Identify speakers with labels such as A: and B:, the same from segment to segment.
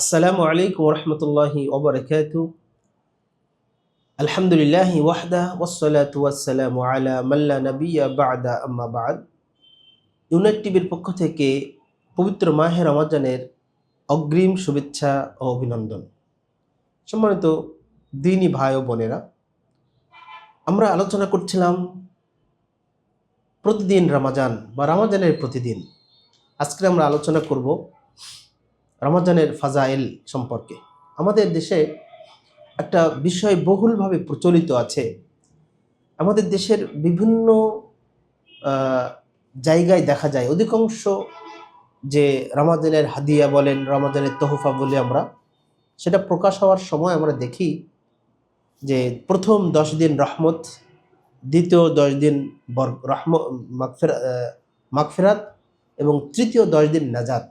A: আসসালামু আলাইকুম রহমতুল্লাহি ওবরাকাত আলহামদুলিল্লাহ ওয়াহদা ওয়াসসালাতু ওয়াসসালামু আলা মাল্লা নাবিয়্যা বা'দা আম্মা বা'দ। ইউনাইট টিভির পক্ষ থেকে পবিত্র মাহে রমাজানের অগ্রিম শুভেচ্ছা ও অভিনন্দন। সম্মানিত দিনী ভাই ও বোনেরা, আমরা আলোচনা করছিলাম প্রতিদিন রমাজান বা রমাজানের প্রতিদিন। আজকে আমরা আলোচনা করব রমাজানের ফাজাইল সম্পর্কে। আমাদের দেশে একটা বিষয় বহুলভাবে প্রচলিত আছে। আমাদের দেশের বিভিন্ন জায়গায় দেখা যায় অধিকাংশ যে রমাজানের হাদিয়া বলেন রমাজানের তহফা বলি আমরা সেটা প্রকাশ হওয়ার সময় আমরা দেখি যে প্রথম দশ দিন রহমত দ্বিতীয় দশ দিন রহম মাগফেরা আহ, মাগফেরাত এবং তৃতীয় দশ দিন নাজাত।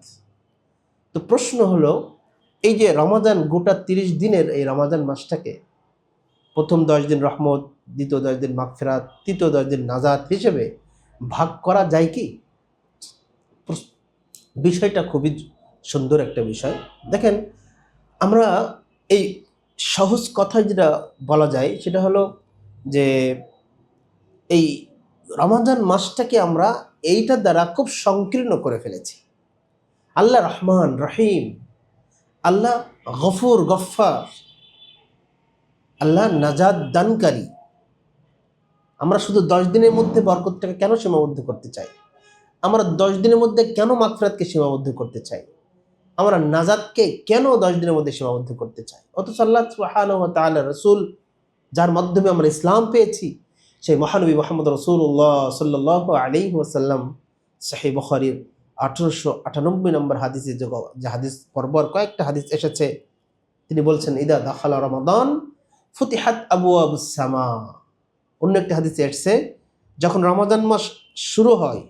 A: তো প্রশ্ন হলো, এই যে রমাদান গোটা তিরিশ দিনের এই রমাদান মাসটাকে, প্রথম দশ দিন রহমত, দ্বিতীয় দশ দিন মাগফেরাত, তৃতীয় দশ দিন নাজাত হিসেবে ভাগ করা যায় কি? বিষয়টা খুবই সুন্দর একটা বিষয়। দেখেন, আমরা এই সহজ কথা যেটা বলা যায়, সেটা হলো যে এই রমাজান মাসটাকে আমরা এইটার দ্বারা খুব সংকীর্ণ করে ফেলেছি। আল্লাহ রহমান, রহিম। আল্লাহ গফুর গফার আল্লাহ নাজাদ দানকারী। আমরা শুধু দশ দিনের মধ্যে বরকতটাকে কেন সীমাবদ্ধ করতে চাই? আমরা দশ দিনের মধ্যে কেন মাগফিরাতকে সীমাবদ্ধ করতে চাই? আমরা নাজাদকে কেন দশ দিনের মধ্যে সীমাবদ্ধ করতে চাই? অথচ আল্লাহ রসুল, যার মাধ্যমে আমরা ইসলাম পেয়েছি, সেই মহানবী মোহাম্মদ রসুল্লাহ সাল্লাহ আলী ওয়াসাল্লাম সাহেব বখারির আঠারোশো আটানব্বই নম্বর হাদিসে যে হাদিস পরপর কয়েকটা হাদিস এসেছে, তিনি বলছেন, ইদা দাখালা রমাদান, ফতিহাত আবু আবু সামা অন্য একটি হাদিসে এসছে, যখন রমাদান মাস শুরু হয়,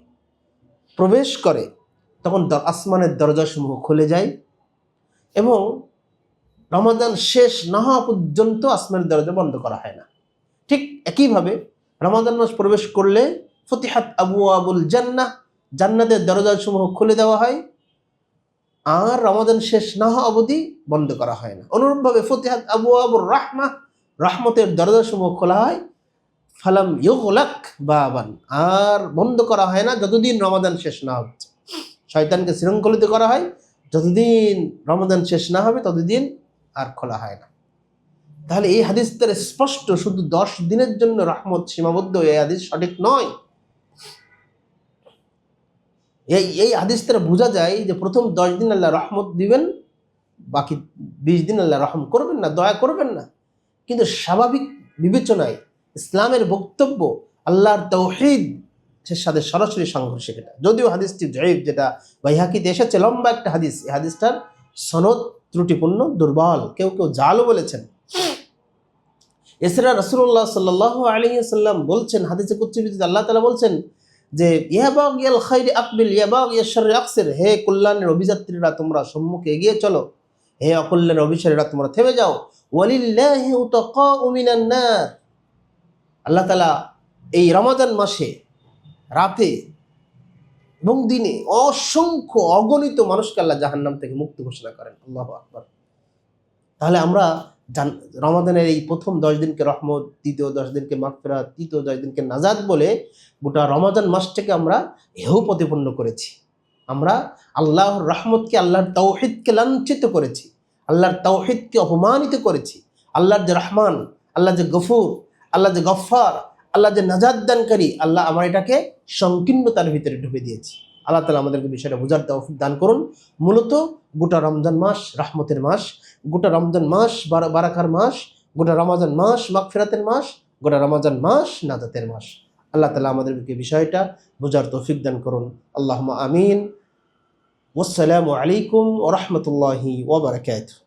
A: প্রবেশ করে, তখন আসমানের দরজাসমূহ খুলে যায় এবং রমাদান শেষ না হওয়া পর্যন্ত আসমানের দরজা বন্ধ করা হয় না। ঠিক একইভাবে রমাদান মাস প্রবেশ করলে, ফতিহাত আবু আবুল জান্নাহ জান্নাতের দরজাসমূহ খুলে দেওয়া হয় আর রমাদান শেষ না হওয়া অবধি বন্ধ করা হয় না। অনুরূপভাবে ফতিহাত আবু আবুর রাহমা, রাহমতের দরজাসমূহ খোলা হয়। ফালাম ইউগলাক বাবান, আর বন্ধ করা হয় না যতদিন রমাদান শেষ না হচ্ছে শয়তানকে শৃঙ্খলিত করা হয়, যতদিন রমাদান শেষ না হবে ততদিন আর খোলা হয় না। তাহলে এই হাদিস তার স্পষ্ট শুধু দশ দিনের জন্য রহমত সীমাবদ্ধ, এই হাদিস সঠিক নয়। এই এই হাদিস দ্বারা বোঝা যায় যে প্রথম দশ দিন আল্লাহ রহমত দিবেন, বাকি বিশ দিন আল্লাহ রহম করবেন না, দয়া করবেন না। কিন্তু স্বাভাবিক বিবেচনায় ইসলামের বক্তব্য আল্লাহর তৌহিদ এর সাথে সরাসরি সংঘর্ষে এটা যদিও হাদিসটি জয়ীব যেটা বাইহাকিতে এসেছে, লম্বা একটা হাদিস, এই হাদিসটার সনদ ত্রুটিপূর্ণ, দুর্বল, কেউ কেউ জালও বলেছেন। এছাড়া রসুল্লাহ সাল্লাহ আলী সাল্লাম বলছেন, হাদিসে কুচ্ছিবিতে আল্লাহ তালা বলছেন যে আকবিল ইয়াবাগ হে কল্যাণের অভিযাত্রীরা, তোমরা সম্মুখে এগিয়ে চলো। হে অকল্যাণের অভিসারীরা, তোমরা থেমে যাও। আল্লাহ তালা এই রমাদান মাসে রাতে এবং দিনে অসংখ্য অগণিত মানুষকে আল্লাহ জাহান্নাম থেকে মুক্তি ঘোষণা করেন। আল্লাহ আকবার। তাহলে আমরা জান- রমাদানের এই প্রথম দশ দিনকে রহমত, দ্বিতীয় দশ দিনকে মাগফিরাত, তৃতীয় দশ দিনকে নাজাদ বলে গোটা রমাদান মাসটাকে আমরা হেউ প্রতিপন্ন করেছি। আমরা আল্লাহর রহমতকে, আল্লাহর তৌহিদকে লাঞ্ছিত করেছি, আল্লাহর তৌহিদকে অপমানিত করেছি। আল্লাহর যে রহমান আল্লাহ যে গফুর আল্লাহ যে গফার আল্লাহ যে নাজাদ দানকারী, আল্লাহ আমার এটাকে সংকীর্ণতার ভিতরে ঢুকে দিয়েছি। আল্লাহ তালা আমাদেরকে বিষয়টা বোঝার দান করুন। মূলত গোটা রমজান মাস, রাহমতের মাস গোটা রমজান মাস বারা- বারাকার মাস, গোটা রমাজান মাস মাগফিরাতের মাস, গোটা রমাজান মাস নাজাতের মাস। আল্লাহ তালা আমাদেরকে বিষয়টা বোঝার তৌফিক দান করুন। আল্লাহ আমিন। ওসালামু আলাইকুম ওরহমতুল্লাহি ওবরাকাত